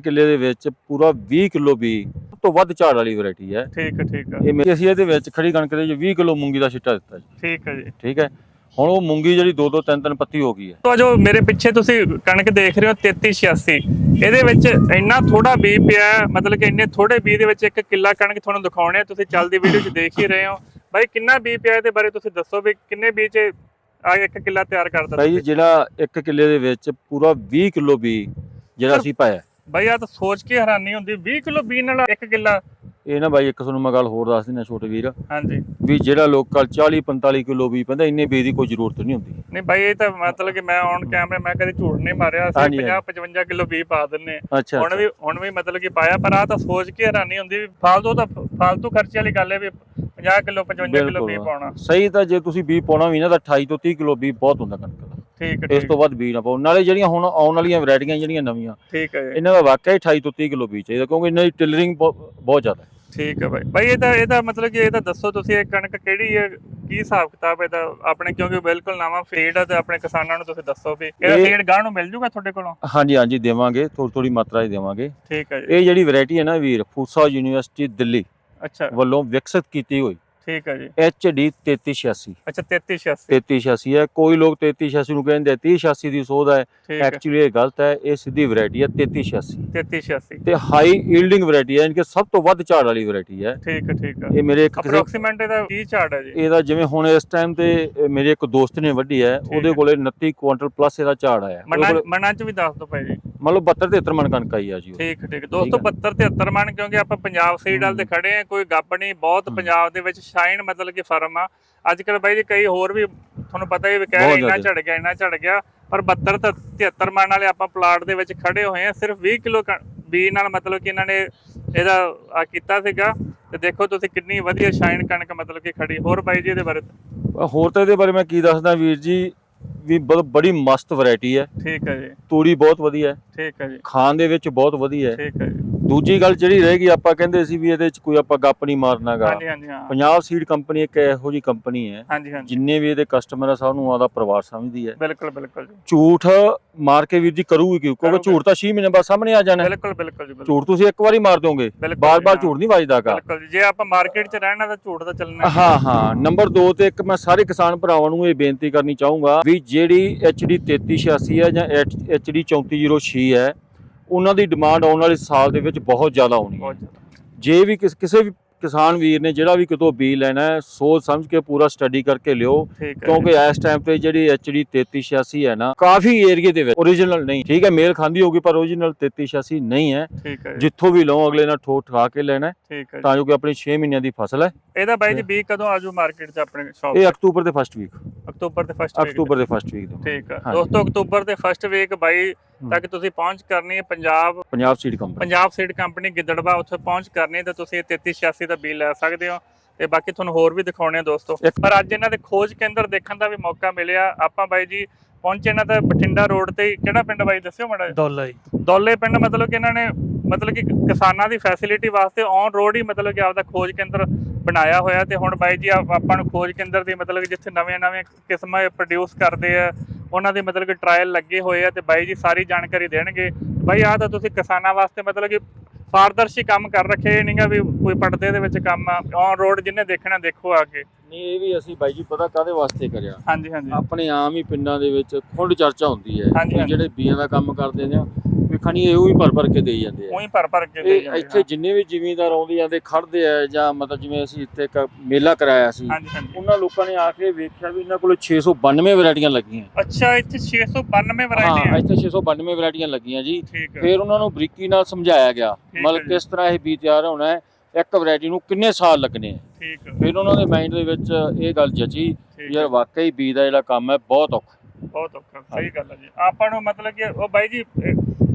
ਕਿੱਲੇ ਦੇ ਵਿੱਚ ਪੂਰਾ 20 ਕਿਲੋ ਬੀ ਸਭ ਤੋਂ ਵੱਧ ਝਾੜ ਵਾਲੀ ਵੈਰਾਈਟੀ ਹੈ। ਠੀਕ ਹੈ ਠੀਕ ਹੈ। ਇਹ ਮੇਰੇ ਅਸੀਂ ਇਹਦੇ ਵਿੱਚ ਖੜੀ ਕਣਕ ਦੇ ਵਿੱਚ 20 ਕਿਲੋ ਮੂੰਗੀ ਦਾ ਛਿੱਟਾ ਦਿੱਤਾ ਜੀ। ਠੀਕ ਹੈ ਜੀ। ਠੀਕ ਹੈ। ਹੁਣ ਉਹ ਮੂੰਗੀ ਜਿਹੜੀ 2-2 3-3 ਪੱਤੀ ਹੋ ਗਈ ਹੈ। ਤੋ ਜੋ ਮੇਰੇ ਪਿੱਛੇ ਤੁਸੀਂ ਕਣਕ ਦੇਖ ਰਹੇ ਹੋ 3386 ਇਹਦੇ ਵਿੱਚ ਇੰਨਾ ਥੋੜਾ ਬੀ ਪਿਆ ਮਤਲਬ ਕਿ ਇੰਨੇ ਥੋੜੇ ਬੀ ਦੇ ਵਿੱਚ ਇੱਕ ਕਿੱਲਾ ਕਣਕ ਤੁਹਾਨੂੰ ਦਿਖਾਉਣੇ ਆ। ਤੁਸੀਂ ਚੱਲਦੀ ਵੀਡੀਓ 'ਚ ਦੇਖ ਹੀ ਰਹੇ ਹੋ। ਬਾਈ ਕਿੰਨਾ ਬੀ ਪਿਆ ਇਹਦੇ ਬਾਰੇ ਤੁਸੀਂ ਦੱਸੋ ਵੀ ਕਿੰਨੇ ਬੀ 'ਚ ਆ ਇੱਕ ਕਿੱਲਾ ਤਿਆਰ ਕਰਦਾ ਭਾਈ ਜੀ, ਜਿਹੜਾ ਇੱਕ ਕਿੱਲੇ ਦੇ ਵਿੱਚ ਪੂਰਾ 20 ਕਿਲੋ ਬੀ ਜਿਹੜਾ ਅਸੀਂ ਪਾਇਆ। ਬਾਈ ਆ ਤਾਂ ਸੋਚ ਕੇ ਹੈਰਾਨੀ ਹੁੰਦੀ 20 ਕਿਲੋ ਬੀ ਨਾਲ ਇੱਕ ਕਿੱਲਾ। ਇਹ ਨਾ ਬਾਈ ਇੱਕ ਤੁਹਾਨੂੰ ਮੈਂ ਗੱਲ ਹੋਰ ਦੱਸ ਦਿੰਦਾ ਛੋਟੇ ਵੀਰ। ਹਾਂਜੀ। ਵੀ ਜਿਹੜਾ ਲੋਕਲ 40-45 ਕਿਲੋ ਬੀ ਪੈਂਦਾ ਇੰਨੇ ਬੀ ਦੀ ਕੋਈ ਜ਼ਰੂਰਤ ਨਹੀਂ ਹੁੰਦੀ। ਨਹੀਂ ਬਾਈ ਇਹ ਤਾਂ ਮਤਲਬ ਕਿ ਮੈਂ ਔਨ ਕੈਮਰੇ ਮੈਂ ਕਦੇ ਝੂਠ ਨਹੀਂ ਮਾਰਿਆ ਅਸੀਂ ਹਾਂਜੀ, 50 55 ਕਿਲੋ ਬੀ ਪਾ ਦਿੰਨੇ। ਅੱਛਾ ਹੁਣ ਵੀ ਹੁਣ ਵੀ ਮਤਲਬ ਕਿ ਪਾਇਆ ਪਰ ਆ ਤਾਂ ਸੋਚ ਕੇ ਹੈਰਾਨੀ ਹੁੰਦੀ ਵੀ ਫਾਲਤੂ ਤਾਂ ਫਾਲਤੂ ਖਰਚੇ ਵਾਲੀ ਗੱਲ ਹੈ ਵੀ 50 ਕਿਲੋ 55 ਕਿਲੋ ਬੀ ਬਿਲਕੁਲ। ਪਾਉਣਾ। ਸਹੀ ਤਾਂ ਜੇ ਤੁਸੀਂ ਬੀ ਪਾਉਣਾ ਵੀ ਨਾ ਤਾਂ 28 ਤੋਂ 30 ਕਿਲੋ ਬੀ ਬਹੁਤ ਹੁੰਦਾ ਕਣਕ ਦਾ। ਠੀਕ ਹੈ ਇਸ ਤੋਂ ਵੱਧ ਬੀ ਨਾ ਪਾਓ। ਨਾਲੇ ਜਿਹੜੀਆਂ ਹੁਣ ਆਉਣ ਵਾਲੀਆਂ ਵੈਰਾਈਟੀਆਂ ਜਿਹੜੀਆਂ ਨਵੀਆਂ ਠੀਕ ਹੈ ਇਹਨਾਂ ਦਾ ਵਾਕਿਆ ਹੀ 28 ਤੋਂ 30 ਕਿਲੋ ਬੀ ਚਾਹੀਦਾ ਕਿਉਂਕਿ ਇਹਨਾਂ ਦੀ ਟਿਲਰਿੰਗ ਬਹੁਤ ਜ਼ਿਆਦਾ ਹੈ। ਠੀਕ ਹੈ ਬਾਈ। ਬਾਈ ਇਹ ਤਾਂ ਇਹ ਤਾਂ ਮਤਲਬ ਕਿ ਇਹ ਤਾਂ ਦੱਸੋ ਤੁਸੀਂ ਇਹ ਕਣਕ ਕਿਹੜੀ ਹੈ ਕੀ ਹਿਸਾਬ ਕਿਤਾਬ ਇਹਦਾ? ਆਪਣੇ ਕਿਉਂਕਿ ਬਿਲਕੁਲ ਨਵਾਂ ਫੀਡ ਹੈ ਤੇ ਆਪਣੇ ਕਿਸਾਨਾਂ ਨੂੰ ਤੁਸੀਂ ਦੱਸੋ ਵੀ ਇਹਦਾ ਇਹ- ਫੀਡ ਗਾਹ ਨੂੰ ਮਿਲ ਜੂਗਾ ਤੁਹਾਡੇ ਕੋਲੋਂ? ਹਾਂਜੀ ਹਾਂਜੀ ਦੇਵਾਂਗੇ ਥੋੜੀ ਥੋੜੀ ਮਾਤਰਾ 'ਚ ਦੇਵਾਂਗੇ। ਠੀਕ ਹੈ ਜੀ। ਇਹ ਜਿਹੜੀ ਵੈਰਾਈਟੀ ਹੈ ਨਾ ਵੀਰ ਫੂਸਾ ਯੂਨੀਵਰਸਿਟੀ ਦਿੱਲੀ ਅੱਛਾ। ਵੱਲੋਂ ਵਿਕਸਿਤ ਕੀਤੀ ਹੋਈ। ਠੀਕ ਹੈ ਜੀ। HD 3386 ਅੱਛਾ 3386 3386 ਹੈ। ਕੋਈ ਲੋਕ 3386 ਨੂੰ ਕਹਿੰਦੇ ਆ 3086 ਦੀ ਸੋਧ ਹੈ। ਠੀਕ ਹੈ ਐਕਚੁਅਲੀ ਇਹ ਗਲਤ ਹੈ। ਇਹ ਸਿੱਧੀ ਵੈਰਾਈਟੀ ਹੈ 3386 3386 ਤੇ ਹਾਈ ਈਲਡਿੰਗ ਵੈਰਾਈਟੀ ਹੈ ਯਾਨੀ ਕਿ ਸਭ ਤੋਂ ਵੱਧ ਝਾੜ ਵਾਲੀ ਵੈਰਾਈਟੀ ਹੈ। ਠੀਕ ਹੈ ਠੀਕ ਹੈ ਇਹ ਮੇਰੇ ਇੱਕ ਕਿਸੇ ਅਪਰੋਕਸੀਮੇਟ ਇਹਦਾ ਕੀ ਝਾੜ ਹੈ ਜੀ। ਇਹਦਾ ਜਿਵੇਂ ਹੁਣ ਇਸ ਟਾਈਮ ਤੇ ਅ, ਮੇਰੇ ਇੱਕ ਦੋਸਤ ਨੇ ਵੱਢੀ ਹੈ। ਉਹਦੇ। ਕੋਲੇ 29 ਕੁਇੰਟਲ ਪਲੱਸ ਇਹਦਾ ਝਾੜ ਆਇਆ। ਮਨਾਂ ਚ ਵੀ ਦੱਸ ਦਿਓ ਭਾਈ ਜੀ। ਮੰਨ ਲਓ 72 73 ਮਣ ਕਣਕ ਆਈ ਆ ਜੀ ਉਹ। ਠੀਕ ਠੀਕ ਦੋਸਤੋ ਠੀਕ 72 73 ਮਣ ਕਿਉਂਕਿ ਆਪਾਂ ਪੰਜਾਬ ਸੀਡ ਵਾਲ ਤੇ ਖੜੇ ਆ ਕੋਈ ਗੱਪ ਨਹੀਂ ਬਹੁਤ। ਪੰਜਾਬ ਦੇ ਵਿੱਚ ਸ਼ਾਈਨ ਮਤਲਬ ਕਿ ਫਰਮ ਆ ਅੱਜ ਕੱਲ ਬਾਈ ਜੀ ਕਈ ਹੋਰ ਵੀ ਤੁਹਾਨੂੰ ਪਤਾ ਹੀ ਵੀ ਕਹਿ ਰਹੇ ਬਹੁਤ ਇੰਨਾ ਜ਼ਿਆਦਾ। ਝੜ ਗਿਆ ਇੰਨਾ ਝੜ ਗਿਆ ਪਰ 72 ਤੇ 73 ਮਣ ਵਾਲੇ ਆਪਾਂ ਪਲਾਟ ਦੇ ਵਿੱਚ ਖੜੇ ਹੋਏ ਆ ਸਿਰਫ 20 ਕਿਲੋ ਬੀ ਨਾਲ ਮਤਲਬ ਕਿ ਇਹਨਾਂ ਨੇ ਇਹਦਾ ਆ ਕੀਤਾ ਸੀਗਾ ਤੇ ਦੇਖੋ ਤੁਸੀਂ ਕਿੰਨੀ ਵਧੀਆ ਸ਼ਾਈਨ ਕਣਕ ਮਤਲਬ ਕਿ ਖੜੀ ਹੋਰ ਬਾਈ ਜੀ ਇਹਦੇ ਬਾਰੇ ਹੋਰ ਤਾਂ ਇਹਦੇ ਬਾਰੇ ਮੈਂ ਕੀ ਦੱਸਦਾ ਵੀਰ ਜੀ ਵੀ ਬਹੁਤ ਬੜੀ ਮਸਤ ਵੈਰਾਈਟੀ ਹੈ। ਠੀਕ ਹੈ ਜੀ। ਤੂੜੀ ਬਹੁਤ ਵਧੀਆ ਹੈ। ਠੀਕ ਹੈ ਜੀ। ਖਾਣ ਦੇ ਵਿੱਚ ਬਹੁਤ ਵਧੀਆ ਹੈ। ਠੀਕ ਹੈ ਜੀ। ਦੂਜੀ ਗੱਲ ਜਿਹੜੀ ਰਹੇਗੀ ਆਪਾਂ ਕਹਿੰਦੇ ਸੀ ਵੀ ਇਹਦੇ ਵਿੱਚ ਕੋਈ ਆਪਾਂ ਗੱਪ ਨਹੀਂ ਮਾਰਨਾਗਾ। ਹਾਂਜੀ ਹਾਂਜੀ ਹਾਂ। ਪੰਜਾਬ ਸੀਡ ਕੰਪਨੀ ਇੱਕ ਇਹੋ ਜੀ ਕੰਪਨੀ ਹੈ ਹਾਂਜੀ ਹਾਂਜੀ। ਜਿੰਨੇ ਵੀ ਇਹਦੇ ਕਸਟਮਰ ਆ ਸਭ ਨੂੰ ਆਦਾ ਪਰਿਵਾਰ ਸਮਝਦੀ ਹੈ। ਬਿਲਕੁਲ ਬਿਲਕੁਲ ਜੀ। ਝੂਠ ਮਾਰ ਕੇ ਵੀਰ ਜੀ ਕਰੂਗੀ ਕਿਉਂ? ਕਿਉਂਕਿ। ਝੂਠ ਤਾਂ 6 ਮਹੀਨੇ ਬਾਅਦ ਸਾਹਮਣੇ ਆ ਜਾਣਾ। ਬਿਲਕੁਲ ਬਿਲਕੁਲ ਜੀ ਝੂਠ ਤੁਸੀਂ ਇੱਕ ਵਾਰੀ ਮਾਰ ਦੋਗੇ ਬਾਰ-ਬਾਰ। ਝੂਠ ਨਹੀਂ ਵੱਜਦਾਗਾ ਬਿਲਕੁਲ ਜੀ। ਜੇ ਆਪਾਂ ਮਾਰਕੀਟ 'ਚ ਰਹਿਣਾ ਤਾਂ ਝੂਠ ਤਾਂ ਚੱਲਣਾ। ਹਾਂ ਹਾਂ। ਨੰਬਰ 2 ਤੇ ਇੱਕ ਮੈਂ ਸਾਰੇ ਕਿਸਾਨ ਭਰਾਵਾਂ ਨੂੰ ਇਹ ਬੇਨਤੀ ਕਰਨੀ ਚਾਹੂੰਗਾ ਵੀ ਜਿਹੜੀ HD 3386 ਹੈ ਜਾਂ HD 3406 ਹੈ ਉਹਨਾਂ ਦੀ ਡਿਮਾਂਡ ਆਉਣ ਵਾਲੇ ਸਾਲ ਦੇ ਵਿੱਚ ਬਹੁਤ ਜ਼ਿਆਦਾ ਆਉਣੀ ਹੈ। ਜੇ ਵੀ ਕਿਸ- ਵੀ ਕਿਸਾਨ ਵੀਰ ਨੇ ਜਿਹੜਾ ਵੀ ਕਿਤੋਂ ਬੀ ਲੈਣਾ ਹੈ ਸੋਚ ਸਮਝ ਕੇ ਪੂਰਾ ਸਟੱਡੀ ਕਰਕੇ ਲਿਓ। ਕਿਉਂਕਿ ਇਸ ਟਾਈਮ ਤੇ ਜਿਹੜੀ HD 3386 ਹੈ ਨਾ ਕਾਫੀ ਏਰੀਏ ਦੇ ਵਿੱਚ ਓਰੀਜਨਲ ਨਹੀਂ। ਠੀਕ ਹੈ ਮੇਲ ਖਾਂਦੀ ਹੋਗੀ ਪਰ ਓਰੀਜਨਲ 3386 ਨਹੀਂ ਹੈ। ਜਿੱਥੋਂ ਵੀ ਲਓ ਅਗਲੇ ਨਾਲ ਠੋਕ ਠਾ ਕੇ ਲੈਣਾ। ਤਾਂ ਜੋ ਕਿ ਆਪਣੀ 6 ਮਹੀਨਿਆਂ ਦੀ ਫਸਲ ਹੈ। ਇਹਦਾ ਬਾਈ ਜੀ ਬੀ ਕਦੋਂ ਆਜੂ ਮਾਰਕੀਟ 'ਚ ਆਪਣੇ ਸ਼ਾਪ ਇਹ ਅਕਤੂਬਰ ਦੇ ਫਸਟ ਵੀਕ ਅਕਤੂਬਰ ਦੇ ਫਸਟ ਵੀਕ ਅਕਤੂਬਰ ਦੇ ਫਸਟ ਵੀਕ ਠੀਕ ਹੈ। ਦੋਸਤੋ ਅਕਤੂਬਰ ਦੇ ਫਸਟ ਵੀਕ ਬਾਈ ਤੱਕ ਤੁਸੀਂ ਪਹੁੰਚ ਕਰਨੀ ਹੈ Punjab Punjab seed company Punjab seed company Giddarbaha ਉੱਥੇ ਪਹੁੰਚ ਕਰਨੀ ਤਾਂ ਤੁਸੀਂ ਇਹ 3386 ਦਾ ਬੀ ਲੈ ਸਕਦੇ ਹੋ। ਤੇ ਬਾਕੀ ਤੁਹਾਨੂੰ ਹੋਰ ਵੀ ਦਿਖਾਉਣੇ ਆ ਦੋਸਤੋ। ਪਰ ਅੱਜ ਇਹਨਾਂ ਦੇ ਖੋਜ ਕੇਂਦਰ ਦੇਖਣ ਦਾ ਵੀ ਮੌਕਾ ਮਿਲਿਆ। ਆਪਾਂ ਬਾਈ ਜੀ ਪਹੁੰਚੇ ਇਹਨਾਂ ਦਾ ਬਠਿੰਡਾ ਰੋਡ ਤੇ ਕਿਹੜਾ ਪਿੰਡ ਬਾਈ ਦੱਸਿਓ ਮਾੜਾ ਡੋਲਾ ਜੀ। ਦੌਲੇ ਪਿੰਡ ਮਤਲਬ ਕਿ ਇਹਨਾਂ ਨੇ ਮਤਲਬ ਕਿ ਕਿਸਾਨਾਂ ਦੀ ਫੈਸਿਲਿਟੀ ਵਾਸਤੇ ਔਨ ਰੋਡ ਹੀ ਮਤਲਬ ਕਿ ਆਪਦਾ ਖੋਜ ਕੇਂਦਰ ਬਣਾਇਆ ਹੋਇਆ ਤੇ ਹੁਣ ਬਾਈ ਜੀ ਆਪ- ਨੂੰ ਖੋਜ ਕੇਂਦਰ ਦੀ ਮਤਲਬ ਜਿੱਥੇ ਨਵੇਂ-ਨਵੇਂ ਕਿਸਮਾਂ ਪ੍ਰੋਡਿਊਸ ਕਰਦੇ ਆ ਉਹਨਾਂ ਦੇ ਮਤਲਬ ਕਿ ਟ੍ਰਾਇਲ ਲੱਗੇ ਹੋਏ ਆ ਤੇ ਬਾਈ ਜੀ ਸਾਰੀ ਜਾਣਕਾਰੀ ਦੇਣਗੇ। ਬਾਈ ਆਹ ਤਾਂ ਤੁਸੀਂ ਕਿਸਾਨਾਂ ਵਾਸਤੇ ਮਤਲਬ ਕਿ ਪਾਰਦਰਸ਼ੀ ਕੰਮ ਕਰ ਰੱਖੇ ਨਹੀਂਗਾ ਵੀ ਕੋਈ ਪਰਦੇ ਦੇ ਵਿੱਚ ਕੰਮ ਆ ਔਨ ਰੋਡ ਜਿਹਨੇ ਦੇਖਣਾ ਦੇਖੋ ਆ ਕੇ ਨਹੀਂ ਇਹ ਵੀ ਅਸੀਂ ਬਾਈ ਜੀ ਪਤਾ ਕਾਦੇ ਵਾਸਤੇ ਕਰਿਆ? ਹਾਂਜੀ ਹਾਂਜੀ। ਆਪਣੇ ਆਮ ਹੀ ਪਿੰਡਾਂ ਦੇ ਵਿੱਚ ਖੁੰਡ ਚਰਚਾ ਹੁੰਦੀ ਹੈ। ਜਿਹੜੇ ਬੀਆਂ ਦਾ ਕੰਮ ਕਰਦੇ ਨੇ ਖਣੀ ਇਹੋ ਹੀ ਭਰ ਭਰ ਕੇ ਦੇਈ ਜਾਂਦੇ ਆ। ਉਹੀ ਭਰ ਭਰ ਕੇ ਦੇ ਇਹ ਜਾਂਦੇ ਇੱਥੇ ਜਿੰਨੇ ਵੀ ਜ਼ਿਮੀਂਦਾਰ ਆਉਂਦੇ ਜਾਂਦੇ ਖੜਦੇ ਆ ਜਾਂ ਮਤਲਬ ਜਿਵੇਂ ਅਸੀਂ ਇੱਥੇ ਇੱਕ ਮੇਲਾ ਕਰਾਇਆ ਸੀ ਹਾਂਜੀ ਹਾਂਜੀ। ਉਹਨਾਂ ਲੋਕਾਂ ਨੇ ਆ ਕੇ ਵੇਖਿਆ ਵੀ ਇਹਨਾਂ ਕੋਲ 692 ਵੈਰਾਈਟੀਆਂ ਲੱਗੀਆਂ। ਅੱਛਾ ਇੱਥੇ 692 ਵੈਰਾਈਟੀ ਹਾਂ ਇੱਥੇ 692 ਵੈਰਾਈਟੀਆਂ ਲੱਗੀਆਂ ਜੀ। ਠੀਕ ਹੈ ਫਿਰ ਉਹਨਾਂ ਨੂੰ ਬਰੀਕੀ ਨਾਲ ਸਮਝਾਇਆ ਗਿਆ ਹੈ ਮਤਲਬ ਜੀ। ਕਿਸ ਤਰ੍ਹਾਂ ਇਹ ਬੀ ਤਿਆਰ ਹੋਣਾ ਹੈ ਇੱਕ ਵੈਰਾਈਟੀ ਨੂੰ ਕਿੰਨੇ ਸਾਲ ਲੱਗਣੇ ਆ। ਠੀਕ ਹੈ ਫਿਰ ਉਹਨਾਂ ਦੇ ਮਾਈਂਡ ਦੇ ਵਿੱਚ ਇਹ ਗੱਲ ਜਚੀ ਠੀਕ ਵੀ ਯਾਰ ਵਾਕਈ ਬੀ ਦਾ ਜਿਹੜਾ ਕੰਮ ਹੈ ਬਹੁਤ ਔਖਾ। ਬਹੁਤ ਔਖਾ ਸਹੀ ਗੱਲ ਹੈ ਜੀ। ਆਪਾਂ ਨੂੰ ਮਤਲਬ ਕਿ ਉਹ ਬਾਈ ਜੀ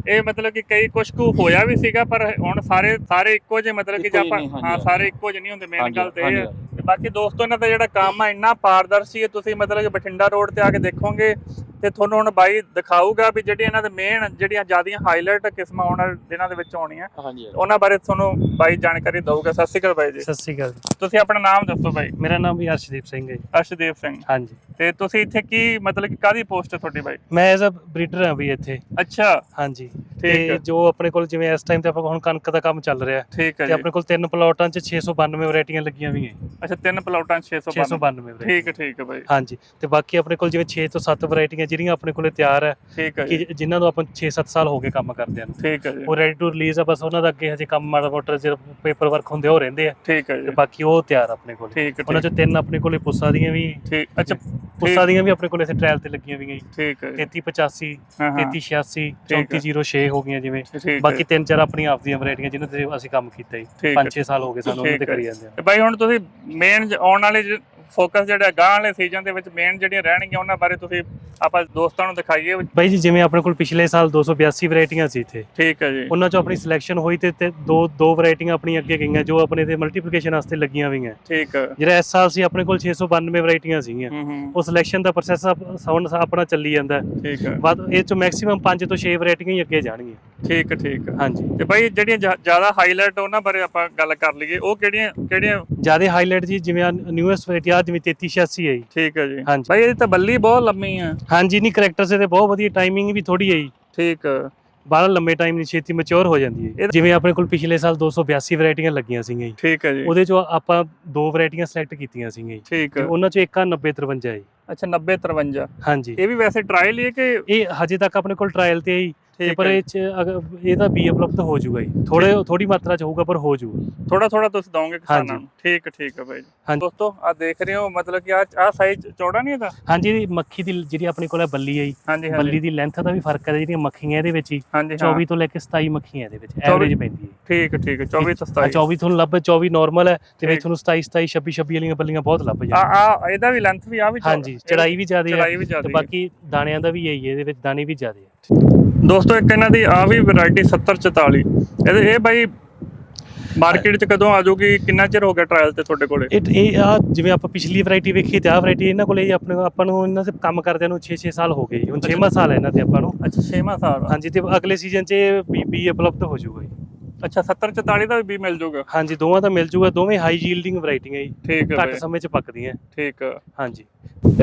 ਇਹ- ਮਤਲਬ ਕਿ ਕਈ ਕੁਝ ਕੁ ਹੋਇਆ ਵੀ ਸੀਗਾ ਪਰ ਹੁਣ ਸਾਰੇ ਸਾਰੇ ਇੱਕੋ ਜਿਹੇ ਮਤਲਬ ਕਿ ਜੇ ਆਪਾਂ ਹਾਂ ਸਾਰੇ ਇੱਕੋ ਜਿਹੇ ਨਹੀਂ ਹੁੰਦੇ ਮੇਨ ਗੱਲ ਤੇ ਇਹ ਹੈ। ਬਾਕੀ ਦੋਸਤੋ ਇਹਨਾਂ ਦਾ ਜਿਹੜਾ ਕੰਮ ਆ ਇੰਨਾ ਪਾਰਦਰਸ਼ੀ ਹੈ ਤੁਸੀਂ ਮਤਲਬ ਕਿ ਬਠਿੰਡਾ ਰੋਡ ਤੇ ਆ ਕੇ ਦੇਖੋਗੇ ਤੇ ਤੁਹਾਨੂੰ ਹੁਣ ਬਾਈ ਦਿਖਾਊਗਾ ਵੀ ਜਿਹੜੀ ਇਹਨਾਂ ਦੇ ਮੇਨ ਜਿਹੜੀਆਂ ਜਿਆਦੀਆਂ ਹਾਈਲਾਈਟ ਕਿਸਮਾਂ ਉਹਨਾਂ ਦਿਨਾਂ ਦੇ ਵਿੱਚ ਆਉਣੀਆਂ ਹਾਂਜੀ। ਉਹਨਾਂ ਬਾਰੇ ਤੁਹਾਨੂੰ ਬਾਈ ਜਾਣਕਾਰੀ ਦਊਗਾ। ਸਤਿ ਸ਼੍ਰੀ ਅਕਾਲ ਬਾਈ ਜੀ। ਸਤਿ ਸ੍ਰੀ ਅਕਾਲ ਜੀ। ਤੁਸੀਂ ਆਪਣਾ ਨਾਮ ਦੱਸੋ ਬਾਈ। ਮੇਰਾ ਨਾਮ ਵੀ ਅਰਸ਼ਦੀਪ ਸਿੰਘ ਹੈ ਜੀ। ਅਰਸ਼ਦੀਪ ਸਿੰਘ। ਹਾਂਜੀ। ਤੇ ਤੁਸੀਂ ਇੱਥੇ ਕੀ ਮਤਲਬ ਕਿ ਕਾਦੀ ਪੋਸਟ ਹੈ ਤੁਹਾਡੀ ਬਾਈ? ਮੈਂ ਐਜ਼ ਅ ਬਰੀਡਰ ਹਾਂ ਵੀ ਇੱਥੇ। ਅੱਛਾ। ਹਾਂਜੀ। ਹੈ ਤੇ ਜੋ ਆਪਣੇ ਕੋਲ ਜਿਵੇਂ ਇਸ ਟਾਈਮ ਤੇ ਆਪਾਂ ਹੁਣ ਕਣਕ ਦਾ ਕੰਮ ਚੱਲ ਰਿਹਾ ਠੀਕ ਹੈ ਤੇ ਆਪਣੇ ਕੋਲ ਤਿੰਨ ਪਲਾਟਾਂ 'ਚ 692 ਵੈਰਾਈਟੀਆਂ ਲੱਗੀਆਂ ਹੋਈਆਂ। ਜੀ। ਅੱਛਾ ਤਿੰਨ ਪਲਾਟਾਂ 'ਚ 692 692 varieties। ਠੀਕ ਹੈ ਠੀਕ ਹੈ ਬਾਈ। ਹਾਂਜੀ। ਤੇ ਬਾਕੀ ਆਪਣੇ ਕੋਲ ਜਿਵੇਂ 6 ਤੋਂ 7 ਵੈਰਾਈਟੀਆਂ ਜਿਹੜੀਆਂ ਆਪਣੇ ਕੋਲੇ ਤਿਆਰ ਹੈ ਠੀਕ ਹੈ ਕਿ ਜਿਨ੍ਹਾਂ ਨੂੰ ਆਪਾਂ 6-7 ਸਾਲ ਹੋ ਗਏ ਕੰਮ ਕਰਦਿਆਂ ਨੂੰ ਠੀਕ ਹੈ ਜੀ। ਉਹ ਰੈਡੀ ਟੂ ਰਿਲੀਜ਼ ਆ ਬਸ ਉਹਨਾਂ ਦਾ ਅੱਗੇ ਹਜੇ ਕੰਮ ਮਾੜਾ ਮੋਟਾ ਜਿਹੜਾ ਪੇਪਰ ਵਰਕ ਹੁੰਦੇ ਉਹ ਰਹਿੰਦੇ ਆ। ਠੀਕ ਹੈ ਤੇ ਜੀ ਬਾਕੀ ਉਹ ਤਿਆਰ ਆਪਣੇ ਕੋਲ। ਹੈ ਉਹਨਾਂ ਚੋਂ ਤਿੰਨ ਆਪਣੇ ਕੋਲੇ ਪੁੱਸਾ ਦੀਆਂ ਵੀ ਠੀਕ ਅੱਛਾ ਪੁੱਸਾ ਦੀਆਂ ਵੀ ਆਪਣੇ ਕੋਲੇ ਇੱਥੇ ਟ੍ਰਾਇਲ ਤੇ ਲੱਗੀਆਂ ਹੋਈਆਂ ਜੀ। ਠੀਕ ਹੈ ਜੀ। 3385 ਹਾਂ ਹਾਂ। 3386 ਠੀਕ ਹੈ। 3406 ਹੋ ਗਈਆਂ ਜਿਵੇਂ। ਬਾਕੀ ਤਿੰਨ ਚਾਰ ਆਪਣੀਆਂ ਆਪਦੀਆਂ ਵੈਰਾਈਟੀਆਂ ਜਿਨ੍ਹਾਂ ਤੇ ਅਸੀਂ ਕੰਮ ਕੀਤਾ ਜੀ। ਠੀਕ ਹੈ। 5-6 ਸਾਲ ਹੋ ਗਏ ਸਾਨੂੰ ਉਹਨਾਂ ਤੇ। ਕਰੀ ਜਾਂਦੇ ਆ ਬਾਈ ਹੁਣ ਤੁਸੀਂ ਮੇਨ ਆਉਣ ਵਾਲੇ ਫੋਕਸ ਜਿਹੜਾ ਗਾਂ ਵਾਲੇ ਸੀਜ਼ਨ ਦੇ ਵਿੱਚ ਮੇਨ ਜਿਹੜੀਆਂ ਰਹਿਣਗੀਆਂ ਉਹਨਾਂ ਬਾਰੇ ਤੁਸੀਂ ਆਪਾਂ ਦੋਸਤਾਂ ਨੂੰ ਦਿਖਾਈਏ। ਬਾਈ ਜੀ ਜਿਵੇਂ ਆਪਣੇ ਕੋਲ ਪਿਛਲੇ ਸਾਲ 282 ਵੈਰਾਈਟੀਆਂ ਸੀ ਇੱਥੇ। ਠੀਕ ਹੈ ਜੀ। ਉਹਨਾਂ ਚੋਂ ਆਪਣੀ ਸਿਲੈਕਸ਼ਨ ਹੋਈ ਤੇ ਤੇ ਦੋ ਦੋ ਵੈਰਾਈਟੀਆਂ ਆਪਣੀਆਂ ਅੱਗੇ ਗਈਆਂ ਜੋ ਆਪਣੇ ਤੇ ਮਲਟੀਪਲੀਕੇਸ਼ਨ ਵਾਸਤੇ ਲੱਗੀਆਂ ਹੋਈਆਂ ਠੀਕ ਹੈ। ਜਿਹੜਾ ਇਸ ਸਾਲ ਸੀ ਆਪਣੇ ਕੋਲ 692 ਵੈਰਾਈਟੀਆਂ ਸੀਗੀਆਂ। ਉਹ ਸਿਲੈਕਸ਼ਨ ਦਾ ਪ੍ਰੋਸੈਸ ਹੁਣ ਆਪਣਾ ਚੱਲੀ ਜਾਂਦਾ। ਠੀਕ ਹੈ। ਬਾਅਦ ਇਹ ਚੋਂ ਮੈਕਸਿਮਮ 5 ਤੋਂ 6 ਵੈਰਾਈਟੀਆਂ ਹੀ ਅੱਗੇ ਜਾਣਗੀਆਂ। ਠੀਕ ਠੀਕ। ਹਾਂਜੀ। ਤੇ ਬਾਈ ਜਿਹੜੀਆਂ ਜ਼ਿਆ- ਜ਼ਿਆਦਾ ਹਾਈਲਾਈਟ ਉਹਨਾਂ ਬਾਰੇ ਆਪਾਂ ਗੱਲ ਕਰ ਲਈਏ ਉਹ ਕਿਹੜੀਆਂ ਕਿਹੜੀਆਂ? ਜ਼ਿਆਦਾ ਹਾਈਲਾਈਟ ਜੀ ਜਿਵੇਂ ਨਿਊਐਸਟ ਵੈਰਾਈਟੀ ਆ ਜਿਵੇਂ 3386 ਹੈ ਜੀ। ਠੀਕ ਹੈ ਜੀ। ਹਾਂਜੀ। ਬਾਈ ਇਹਦੀ ਤਾਂ ਬੱਲੀ ਬਹੁਤ ਲੰਮੀ ਆ। ਹਾਂਜੀ ਨਹੀਂ ਕਰੈਕਟਰਸ ਇਹਦੇ ਬਹੁਤ ਵਧੀਆ ਟਾਈਮਿੰਗ ਵੀ ਥੋੜੀ ਹੈ ਜੀ। ਠੀਕ। ਬਾਹਲਾ ਲੰਮੇ ਟਾਈਮ ਨਹੀਂ ਛੇਤੀ ਮੈਚੁਰ ਹੋ ਜਾਂਦੀ ਹੈ ਜਿਵੇਂ ਆਪਣੇ ਕੋਲ ਪਿਛਲੇ ਸਾਲ 282 ਵੈਰਾਈਟੀਆਂ ਲੱਗੀਆਂ ਸੀਗੀਆਂ ਜੀ। ਠੀਕ ਹੈ ਜੀ। ਉਹਦੇ ਚੋਂ ਆਪਾਂ ਦੋ ਵੈਰਾਈਟੀਆਂ ਸਿਲੈਕਟ ਕੀਤੀਆਂ ਸੀਗੀਆਂ ਜੀ। ਠੀਕ। ਤੇ ਹੈ ਉਹਨਾਂ ਚੋਂ ਇੱਕ ਆ 90 53 ਹੈ ਜੀ। ਅੱਛਾ 90 53 ਹਾਂਜੀ। ਇਹ ਵੀ ਵੈਸੇ ਟਰਾਇਲ ਹੀ ਹੈ ਕਿ ਇਹ ਹਜੇ ਤੱਕ ਆਪਣੇ ਕੋਲ ਟ੍ਰਾਇਲ ਤੇ ਹੈ ਤੇ ਠੀਕ ਪਰ ਹੈ ਇਹ ਚ ਅਗਰ ਇਹਦਾ ਬੀ ਉਪਲਬਧ ਹੋ ਜਾਊਗਾ ਜੀ। ਥੋੜੇ ਥੋੜੀ ਮਾਤਰਾ ਚ ਹੋਊਗਾ ਪਰ ਹੋ ਜਾਊਗਾ। ਥੋੜਾ ਥੋੜਾ ਤੁਸੀਂ ਦੋਗੇ ਕਿਸਾਨਾਂ ਹਾਂਜੀ। ਨੂੰ। ਠੀਕ ਹੈ, ਠੀਕ ਹੈ ਬਾਈ ਜੀ। ਹਾਂਜੀ। ਦੋਸਤੋ ਆ ਦੇਖ ਰਹੇ ਹੋ ਮਤਲਬ ਕਿ ਆ ਆ ਸਾਈਜ਼ ਚੌੜਾ ਨਹੀਂ ਇਹਦਾ ਹਾਂਜੀ ਇਹਦੀ ਮੱਖੀ ਦੀ ਜਿਹੜੀ ਆਪਣੇ ਕੋਲ ਹੈ ਬੱਲੀ ਹੈ ਜੀ। ਹਾਂਜੀ ਬੱਲੀ ਹਾਂਜੀ ਦੀ ਲੈਂਥ ਦਾ ਵੀ ਫ਼ਰਕ ਹੈ ਜਿਹੜੀਆਂ ਮੱਖੀਆਂ ਇਹਦੇ ਵਿੱਚ ਹੀ ਹਾਂਜੀ ਹਾਂ। 24 ਤੋਂ ਲੈ ਕੇ 27 ਮੱਖੀਆਂ ਇਹਦੇ ਵਿੱਚ 24 ਐਵਰੇਜ ਪੈਂਦੀ ਹੈ। ਠੀਕ ਹੈ, ਠੀਕ ਹੈ 24 ਤੋਂ ਆ 27 24 ਤੁਹਾਨੂੰ ਲੱਭ 24 ਨਾਰਮਲ ਹੈ ਤੇ ਠੀਕ। ਵਿੱਚ ਤੁਹਾਨੂੰ 27 27 26 26 ਵਾਲੀਆਂ ਬੱਲੀਆਂ ਬਹੁਤ ਲੱਭ ਆ ਜਾਂਦੀਆਂ ਆ ਇਹਦਾ ਵੀ ਲੈਂਥ ਵੀ ਆ ਵੀ ਚੌੜਾ। ਹਾਂਜੀ ਚੜਾਈ ਵੀ ਜ਼ਿਆਦਾ ਹੈ ਚੜਾਈ ਵੀ ਤੇ ਜ਼ਿਆਦਾ ਬਾਕੀ ਦਾਣਿਆਂ ਦਾ ਵੀ ਇਹੀ ਹੈ ਇਹਦੇ ਵਿੱਚ ਦਾਣੇ ਵੀ ਜ਼ਿਆਦਾ ਹੈ। ਦੋਸਤੋ ਇੱਕ ਇਹਨਾਂ ਦੀ ਆ ਵੀ ਵੈਰਾਈਟੀ 7044 ਇਹਦੇ ਇਹ ਬਾਈ ਮਾਰਕੀਟ 'ਚ ਕਦੋਂ ਆ ਜਾਊਗੀ? ਕਿੰਨਾ ਚਿਰ ਹੋ ਗਿਆ ਟ੍ਰਾਇਲ ਤੇ ਤੁਹਾਡੇ ਕੋਲੇ? ਇਹ ਇਹ ਆ ਜਿਵੇਂ ਆਪਾਂ ਪਿਛਲੀ ਵੈਰਾਈਟੀ ਵੇਖੀ ਤੇ ਆ ਵੈਰਾਈਟੀ ਇਹਨਾਂ ਕੋਲੇ ਜੀ ਆਪਣੇ ਆਪਾਂ ਨੂੰ ਇਹਨਾਂ ਦੇ ਕੰਮ ਕਰਦਿਆਂ ਨੂੰ 6-6 ਸਾਲ ਹੋ ਗਏ ਜੀ। ਹੁਣ 6ਵਾਂ ਸਾਲ ਹੈ ਇਹਨਾਂ ਤੇ ਆਪਾਂ ਨੂੰ। ਅੱਛਾ 6ਵਾਂ ਸਾਲ। ਹਾਂਜੀ ਤੇ ਅਗਲੇ ਸੀਜ਼ਨ 'ਚ ਬੀ ਬੀ ਉਪਲਬਧ ਹੋ ਜਾਊਗਾ ਅੱਛਾ 7044 ਦਾ ਵੀ ਬੀ ਮਿਲ ਜਾਊਗਾ ਹਾਂਜੀ ਦੋਵਾਂ ਦਾ ਮਿਲ ਜਾਊਗਾ ਦੋਵੇਂ ਹਾਈ ਯੀਲਡਿੰਗ ਵੈਰਾਈਟੀਆਂ ਜੀ। ਠੀਕ ਹੈ ਘੱਟ ਬਾਈ। ਸਮੇਂ 'ਚ ਪੱਕਦੀਆਂ। ਠੀਕ ਹੈ ਹਾਂਜੀ।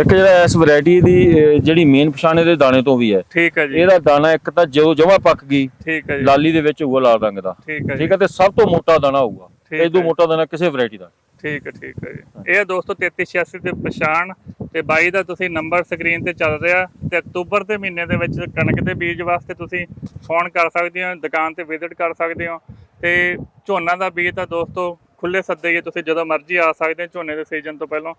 ਇੱਕ ਜਿਹੜਾ ਇਸ ਵੈਰਾਈਟੀ ਦੀ ਅਹ, ਜਿਹੜੀ ਮੇਨ ਪਛਾਣ ਇਹਦੇ ਦਾਣੇ ਤੋਂ ਵੀ ਹੈ। ਠੀਕ ਹੈ ਜੀ। ਇਹਦਾ ਦਾਣਾ ਇੱਕ ਤਾਂ ਜਦੋਂ ਜਮਾ ਪੱਕ ਗਈ ਠੀਕ ਹੈ ਜੀ। ਲਾਲੀ ਦੇ ਵਿੱਚ ਹੋਊਗਾ ਲਾਲ ਰੰਗ ਦਾ। ਠੀਕ ਹੈ ਜੀ। ਠੀਕ ਹੈ ਤੇ ਸਭ ਤੋਂ ਮੋਟਾ ਦਾਣਾ ਹੋਊਗਾ। ਠੀਕ ਇਹ ਤੋਂ। ਮੋਟਾ ਦਾਣਾ ਕਿਸੇ ਵੈਰਾਈਟੀ ਦਾ ਠੀਕ ਹੈ ਠੀਕ ਹੈ ਜੀ। ਇਹ ਆ ਦੋਸਤੋ 3386 ਤੇ ਪਛਾਣ। ਤੇ ਬਾਈ ਦਾ ਤੁਸੀਂ ਨੰਬਰ ਸਕਰੀਨ ਤੇ ਚੱਲ ਰਿਹਾ ਤੇ ਅਕਤੂਬਰ ਦੇ ਮਹੀਨੇ ਦੇ ਵਿੱਚ ਕਣਕ ਦੇ ਬੀਜ ਵਾਸਤੇ ਤੁਸੀਂ ਫੋਨ ਕਰ ਸਕਦੇ ਹੋ, ਦੁਕਾਨ ਤੇ ਵਿਜ਼ਿਟ ਕਰ ਸਕਦੇ ਹੋ ਤੇ ਝੋਨਾ ਦਾ ਬੀਜ ਤਾਂ ਦੋਸਤੋ ਖੁੱਲੇ ਸੱਦੇ ਹੀ ਤੁਸੀਂ ਜਦੋਂ ਮਰਜ਼ੀ ਆ ਸਕਦੇ ਹੋ, ਝੋਨੇ ਦੇ ਸੀਜ਼ਨ ਤੋਂ ਪਹਿਲਾਂ।